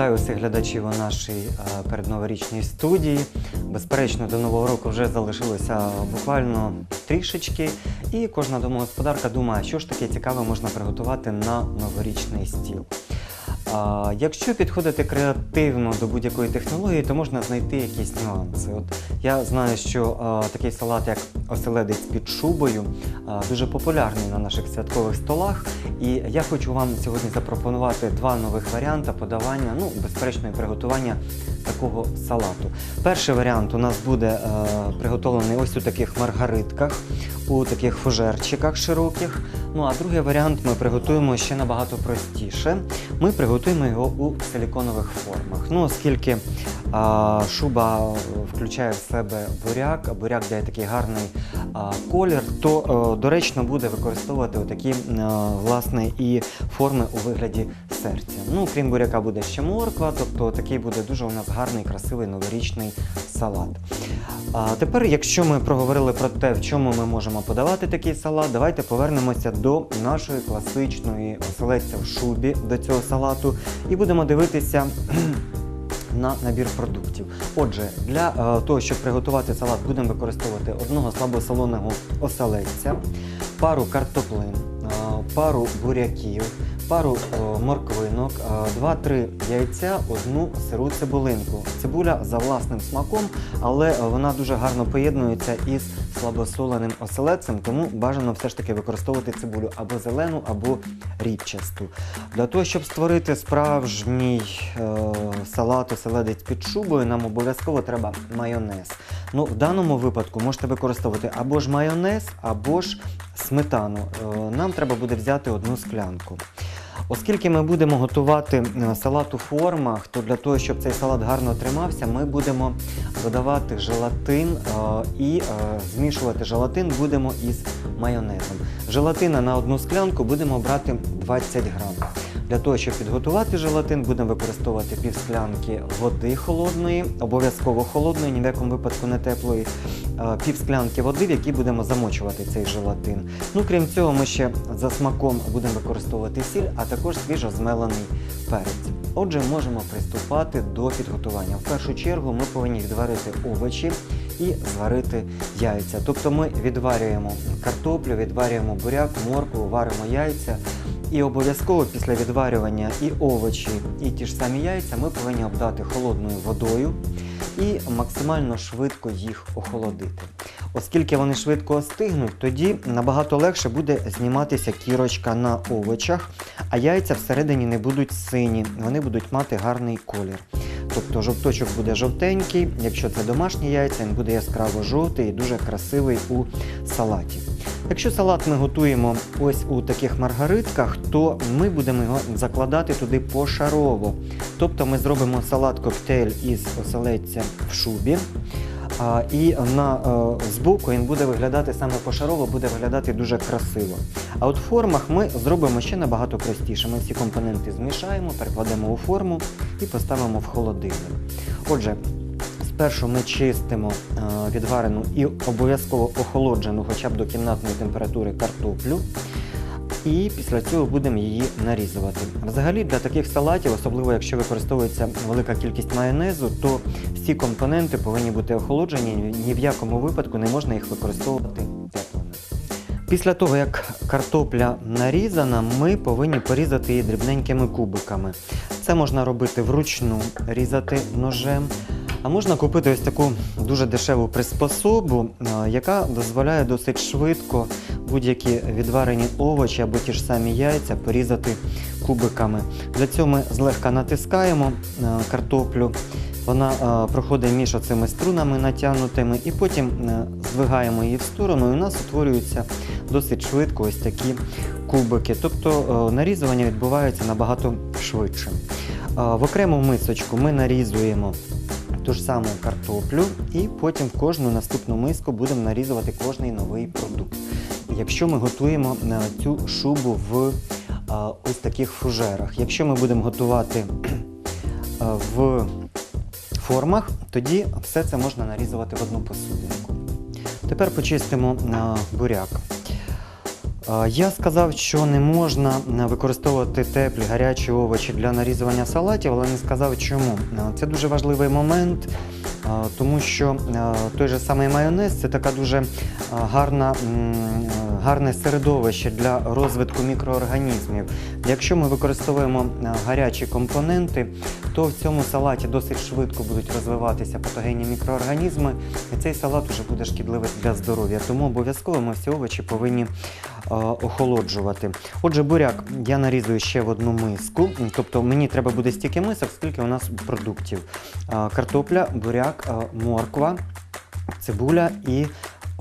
Вітаю усіх глядачів у нашій е, передноворічній студії. Безперечно, до нового року вже залишилося буквально трішечки, і кожна домогосподарка думає, що ж таке цікаве можна приготувати на новорічний стіл. Якщо підходити креативно до будь-якої технології, то можна знайти якісь нюанси. От я знаю, що такий салат, як оселедець під шубою, дуже популярний на наших святкових столах. І я хочу вам сьогодні запропонувати два нових варіанти подавання, ну, безперечно, і приготування такого салату. Перший варіант у нас буде е, приготовлений ось у таких маргаритках, у таких фужерчиках широких. Ну а другий варіант ми приготуємо ще набагато простіше. Ми приготуємо його у силіконових формах. Ну, оскільки а, шуба включає в себе буряк, а буряк дає такий гарний а, колір, то е, доречно буде використовувати такі власне і форми у вигляді серця. Ну, крім буряка, буде ще морква, тобто такий буде дуже у нас гарний, красивий новорічний салат. А тепер, якщо ми проговорили про те, в чому ми можемо подавати такий салат, давайте повернемося до нашої класичної оселедця в шубі до цього салату і будемо дивитися. На набір продуктів. Отже, для е, того, щоб приготувати салат, будемо використовувати одного слабосолоного оселедця, пару картоплин, е, пару буряків, пару е, морквинок, е, 2-3 яйця, одну сиру цибулинку. Цибуля за власним смаком, але вона дуже гарно поєднується із слабосоленим оселедцем, тому бажано все ж таки використовувати цибулю або зелену, або рібчасту. Для того, щоб створити справжній е, салат оселедець під шубою, нам обов'язково треба майонез. Ну, в даному випадку можете використовувати або ж майонез, або ж сметану. Е, нам треба буде взяти одну склянку. Оскільки ми будемо готувати е, салат у формах, то для того, щоб цей салат гарно тримався, ми будемо додавати желатин е, і е, змішувати желатин будемо із майонезом. Желатина на одну склянку будемо брати 20 грам. Для того, щоб підготувати желатин, будемо використовувати пів склянки води холодної, обов'язково холодної, ні в якому випадку не теплої, е, пів склянки води, в якій будемо замочувати цей желатин. Ну, крім цього, ми ще за смаком будемо використовувати сіль, а також свіжозмелений перець. Отже, можемо приступати до підготування. В першу чергу ми повинні відварити овочі і зварити яйця. Тобто ми відварюємо картоплю, відварюємо буряк, моркву, варимо яйця. І обов'язково після відварювання і овочі, і ті ж самі яйця ми повинні обдати холодною водою і максимально швидко їх охолодити. Оскільки вони швидко остигнуть, тоді набагато легше буде зніматися кірочка на овочах, а яйця всередині не будуть сині, вони будуть мати гарний колір. Тобто жовточок буде жовтенький, якщо це домашні яйця, він буде яскраво жовтий і дуже красивий у салаті. Якщо салат ми готуємо ось у таких маргаритках, то ми будемо його закладати туди пошарово. Тобто ми зробимо салат-коктейль із оселедця в шубі. І на е, збоку він буде виглядати саме пошарово, буде виглядати дуже красиво. А от в формах ми зробимо ще набагато простіше. Ми всі компоненти змішаємо, перекладемо у форму і поставимо в холодильник. Отже, спершу ми чистимо е, відварену і обов'язково охолоджену хоча б до кімнатної температури картоплю. І після цього будемо її нарізувати. Взагалі для таких салатів, особливо якщо використовується велика кількість майонезу, то всі компоненти повинні бути охолоджені, ні в якому випадку не можна їх використовувати теплими. Після того, як картопля нарізана, ми повинні порізати її дрібненькими кубиками. Це можна робити вручну, різати ножем. А можна купити ось таку дуже дешеву приспособу, е, яка дозволяє досить швидко будь-які відварені овочі або ті ж самі яйця порізати кубиками. Для цього ми злегка натискаємо е, картоплю, вона е, проходить між оцими струнами натягнутими, і потім здвигаємо її в сторону, і у нас утворюються досить швидко ось такі кубики. Тобто нарізування відбувається набагато швидше. В окрему мисочку ми нарізуємо ту ж саму картоплю, і потім в кожну наступну миску будемо нарізувати кожний новий продукт. Якщо ми готуємо е, цю шубу в е, ось таких фужерах, якщо ми будемо готувати е, в формах, тоді все це можна нарізувати в одну посудинку. Тепер почистимо буряк. Я сказав, що не можна е, використовувати теплі гарячі овочі для нарізування салатів, але не сказав чому. Е, Це дуже важливий момент, е, тому що той же самий майонез це така дуже гарна, гарне середовище для розвитку мікроорганізмів. Якщо ми використовуємо е, гарячі компоненти, то в цьому салаті досить швидко будуть розвиватися патогенні мікроорганізми, і цей салат вже буде шкідливий для здоров'я. Тому обов'язково ми всі овочі повинні е, охолоджувати. Отже, буряк я нарізую ще в одну миску, тобто мені треба буде стільки мисок, скільки у нас продуктів. Е, Картопля, буряк, морква, цибуля і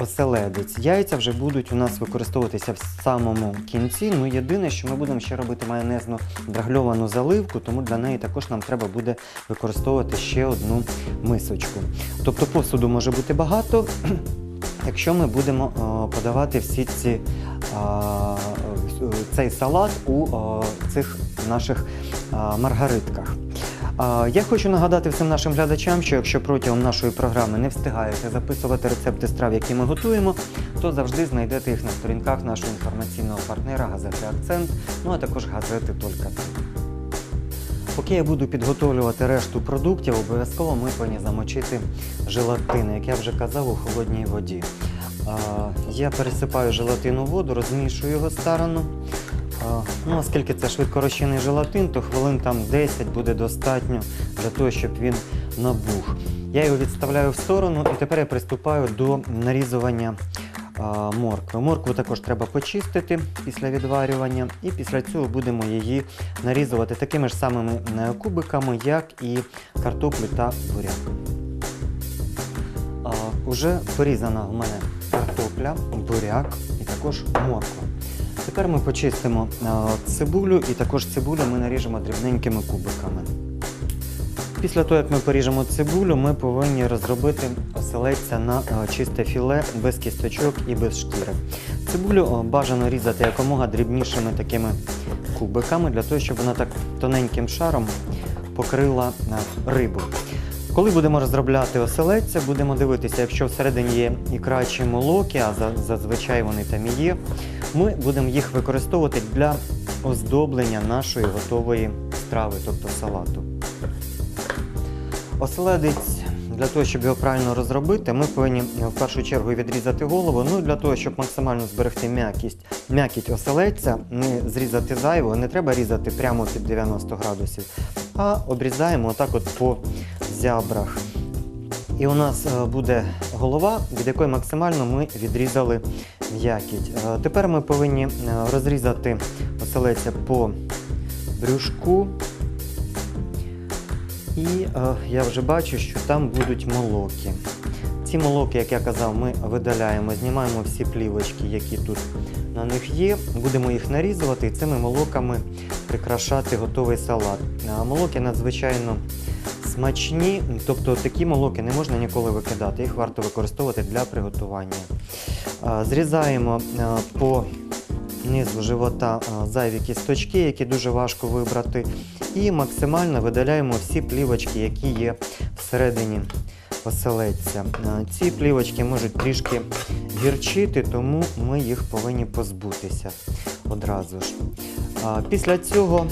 оселедець. Яйця вже будуть у нас використовуватися в самому кінці. Ну єдине, що ми будемо ще робити майонезну драгльовану заливку, тому для неї також нам треба буде використовувати ще одну мисочку. Тобто посуду може бути багато. Якщо ми будемо е, подавати всі ці, е, цей салат у е, цих наших маргаритках. Я хочу нагадати всім нашим глядачам, що якщо протягом нашої програми не встигаєте записувати рецепти страв, які ми готуємо, то завжди знайдете їх на сторінках нашого інформаційного партнера газети Акцент, ну а також газети Только ти. Поки я буду підготовлювати решту продуктів, обов'язково ми повинні замочити желатин, як я вже казав, у холодній воді. Я пересипаю желатин у воду, розмішую його старано. Ну, оскільки це швидкорозчинний желатин, то хвилин там 10 буде достатньо для того, щоб він набух. Я його відставляю в сторону і тепер я приступаю до нарізування моркви. Моркву також треба почистити після відварювання, і після цього будемо її нарізувати такими ж самими е, кубиками, як і картоплю та буряк. Уже порізана в мене картопля, буряк і також морква. Тепер ми почистимо е, цибулю і також цибулю ми наріжемо дрібненькими кубиками. Після того, як ми поріжемо цибулю, ми повинні розробити оселедця на е, чисте філе без кісточок і без шкіри. Цибулю е, бажано різати якомога дрібнішими такими кубиками, для того, щоб вона так тоненьким шаром покрила рибу. Коли будемо розробляти оселедця, будемо дивитися, якщо всередині є ікра чи молоки, а зазвичай вони там і є, ми будемо їх використовувати для оздоблення нашої готової страви, тобто салату. Оселедець для того, щоб його правильно розробити, ми повинні е, в першу чергу відрізати голову. Ну для того, щоб максимально зберегти м'якість, м'якість оселедця, не зрізати зайвого, не треба різати прямо під 90 градусів, а обрізаємо отак от по зябрах. І у нас е, буде голова, від якої максимально ми відрізали м'якіть. Е, Тепер ми повинні е, розрізати оселедця по брюшку. І е, я вже бачу, що там будуть молоки. Ці молоки, як я казав, ми видаляємо, знімаємо всі плівочки, які тут на них є. Будемо їх нарізувати і цими молоками прикрашати готовий салат. Молоки надзвичайно смачні, тобто такі молоки не можна ніколи викидати, їх варто використовувати для приготування. Зрізаємо по низу живота зайві кісточки, які дуже важко вибрати, і максимально видаляємо всі плівочки, які є всередині оселедця. Ці плівочки можуть трішки гірчити, тому ми їх повинні позбутися одразу ж. Після цього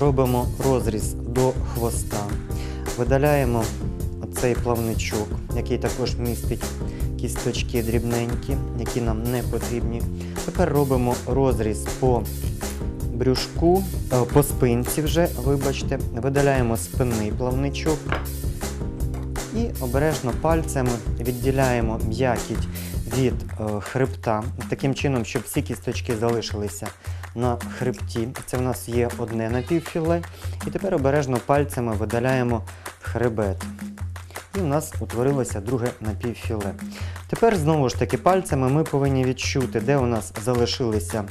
робимо розріз до хвоста, видаляємо оцей плавничок, який також містить кісточки дрібненькі, які нам не потрібні. Тепер робимо розріз по брюшку, е, по спинці вже, вибачте, видаляємо спинний плавничок і обережно пальцями відділяємо м'якіть від е, хребта, таким чином, щоб всі кісточки залишилися на хребті. Це в нас є одне напівфіле. І тепер обережно пальцями видаляємо хребет. І в нас утворилося друге напівфіле. Тепер знову ж таки пальцями ми повинні відчути, де у нас залишилися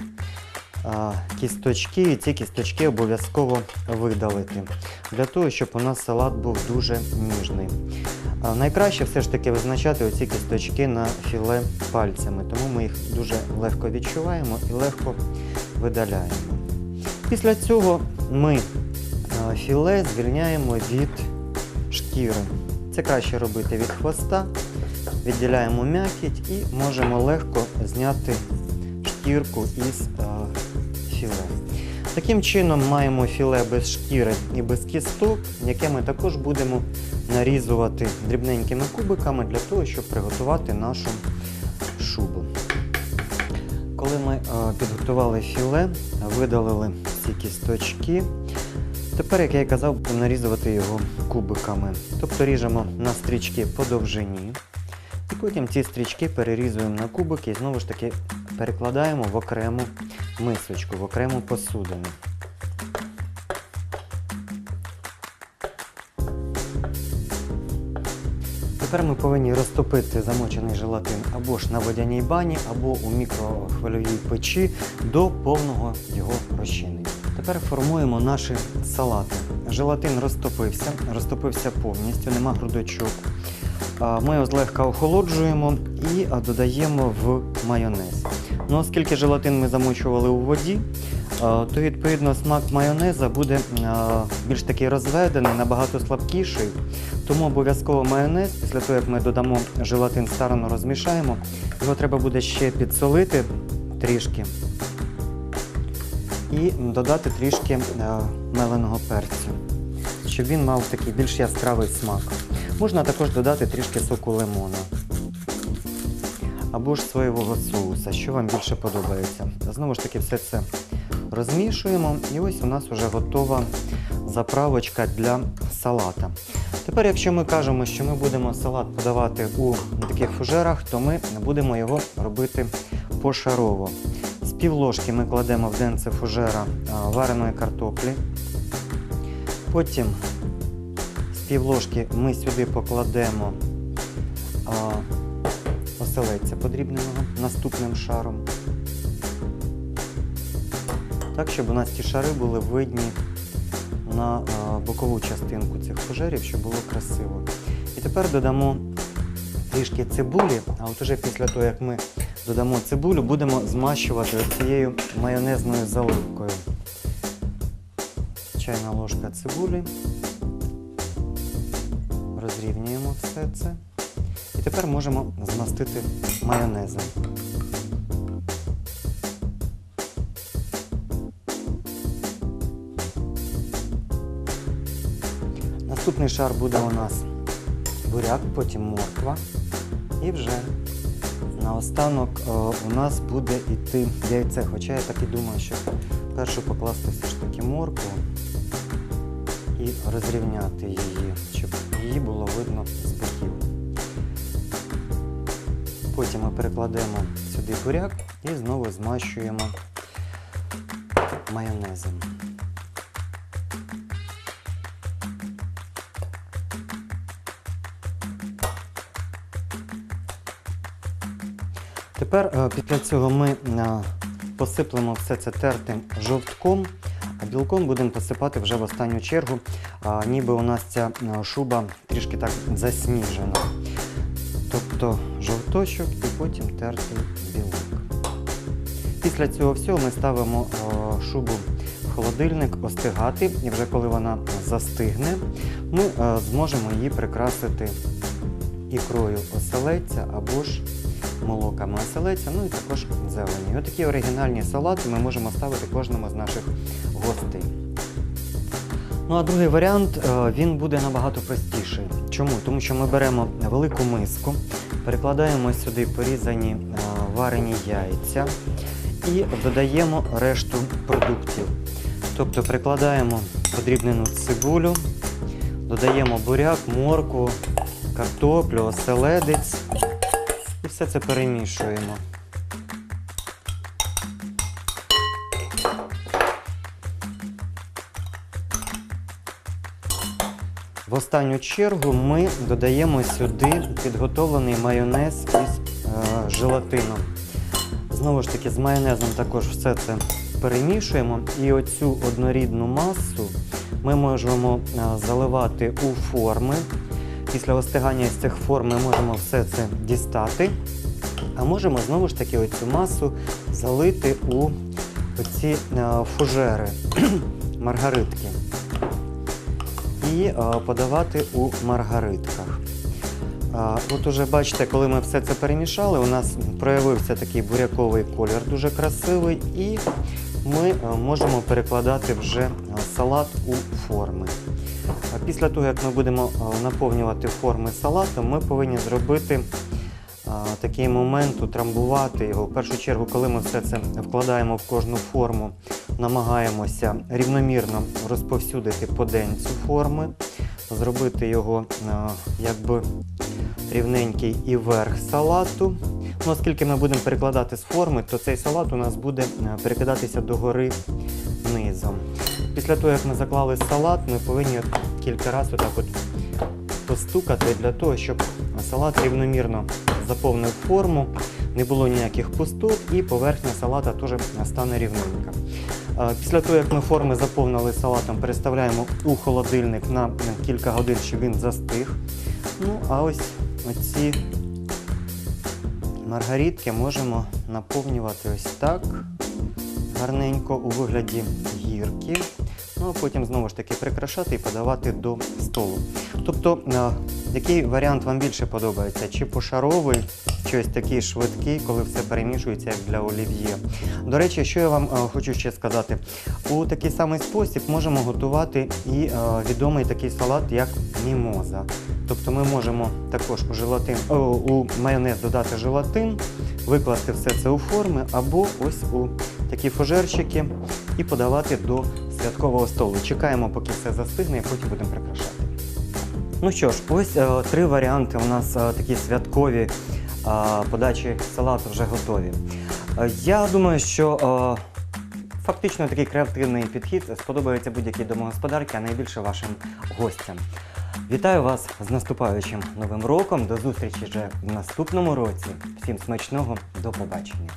а, кісточки, і ці кісточки обов'язково видалити, для того, щоб у нас салат був дуже ніжний. А, найкраще все ж таки визначати оці кісточки на філе пальцями, тому ми їх дуже легко відчуваємо і легко видаляємо. Після цього ми філе звільняємо від шкіри. Це краще робити від хвоста, відділяємо м'якіть і можемо легко зняти шкірку із е, філе. Таким чином маємо філе без шкіри і без кісток, яке ми також будемо нарізувати дрібненькими кубиками для того, щоб приготувати нашу шубу. Коли ми е, підготували філе, видалили всі кісточки, тепер, як я і казав, будемо нарізувати його кубиками. Тобто ріжемо на стрічки по довжині. І потім ці стрічки перерізуємо на кубики і знову ж таки перекладаємо в окрему мисочку, в окрему посудину. Тепер ми повинні розтопити замочений желатин або ж на водяній бані, або у мікрохвильовій печі до повного його розчинення. Тепер формуємо наші салати. Желатин розтопився, розтопився повністю, нема грудочок. Ми його злегка охолоджуємо і додаємо в майонез. Ну, оскільки желатин ми замочували у воді, то відповідно смак майонеза буде більш такий розведений, набагато слабкіший. Тому обов'язково майонез, після того як ми додамо желатин старано розмішаємо, його треба буде ще підсолити трішки і додати трішки е, меленого перцю, щоб він мав такий більш яскравий смак. Можна також додати трішки соку лимона або ж соєвого соуса, що вам більше подобається. Знову ж таки, все це розмішуємо, і ось у нас вже готова заправочка для салата. Тепер, якщо ми кажемо, що ми будемо салат подавати у таких фужерах, то ми будемо його робити пошарово. З півложки ми кладемо в денце фужера вареної картоплі. Потім з півложки ми сюди покладемо оселедця подрібненого наступним шаром. Так, щоб у нас ті шари були видні на бокову частинку цих фужерів, щоб було красиво. І тепер додамо трішки цибулі, а от уже після того, як ми додамо цибулю, будемо змащувати цією майонезною заливкою. Чайна ложка цибулі. Розрівнюємо все це. І тепер можемо змастити майонезом. Наступний шар буде у нас буряк, потім морква. І вже наостанок е, у нас буде йти яйце. Хоча я так і думаю, що першу покласти все ж таки моркву і розрівняти її, щоб її було видно з боків. Потім ми перекладемо сюди буряк і знову змащуємо майонезом. Тепер е, після цього ми е, посиплемо все це тертим жовтком, а білком будемо посипати вже в останню чергу, ніби у нас ця е, шуба трішки так засніжена. Тобто жовточок і потім тертий білок. Після цього всього ми ставимо шубу в холодильник остигати, і вже коли вона застигне, ми зможемо її прикрасити ікрою оселедця або ж молоками оселедця, ну і також зелені. Отакі оригінальні салати ми можемо ставити кожному з наших гостей. Ну а другий варіант е, він буде набагато простіший. Чому? Тому що ми беремо велику миску, перекладаємо сюди порізані е, варені яйця і додаємо решту продуктів. Тобто прикладаємо подрібнену цибулю, додаємо буряк, моркву, картоплю, оселедець і все це перемішуємо. В останню чергу ми додаємо сюди підготовлений майонез із е, желатином. Знову ж таки, з майонезом також все це перемішуємо. І оцю однорідну масу ми можемо е, заливати у форми. Після остигання з цих форм ми можемо все це дістати. А можемо знову ж таки оцю масу залити у оці е, фужери, маргаритки і е, подавати у маргаритках. От уже бачите, коли ми все це перемішали, у нас проявився такий буряковий колір дуже красивий, і ми е, можемо перекладати вже салат у форми. Після того, як ми будемо е, наповнювати форми салатом, ми повинні зробити такий момент, утрамбувати його. В першу чергу, коли ми все це вкладаємо в кожну форму, намагаємося рівномірно розповсюдити поденцю форми, зробити його якби рівненький і верх салату. Ну, оскільки ми будемо перекладати з форми, то цей салат у нас буде е, перекидатися догори низом. Після того, як ми заклали салат, ми повинні кілька разів отак от постукати для того, щоб салат рівномірно заповнив форму, не було ніяких пустот і поверхня салата теж стане рівненька. Е, Після того, як ми форми заповнили салатом, переставляємо у холодильник на кілька годин, щоб він застиг. Ну, а ось оці маргаритки можемо наповнювати ось так гарненько у вигляді гірки. Ну, а потім знову ж таки прикрашати і подавати до столу. Тобто, е, який варіант вам більше подобається? Чи пошаровий, чи ось такий швидкий, коли все перемішується, як для олів'є. До речі, що я вам е, хочу ще сказати. У такий самий спосіб можемо готувати і е, відомий такий салат, як мімоза. Тобто ми можемо також у желатин, у майонез додати желатин, викласти все це у форми або ось у такі фужерчики і подавати до святкового столу. Чекаємо, поки все застигне, і потім будемо прикрашати. Ну що ж, ось е, три варіанти у нас е, такі святкові е, подачі салату вже готові. Я думаю, що фактично такий креативний підхід сподобається будь-якій домогосподарці, а найбільше вашим гостям. Вітаю вас з наступаючим новим роком. До зустрічі вже в наступному році. Всім смачного, до побачення.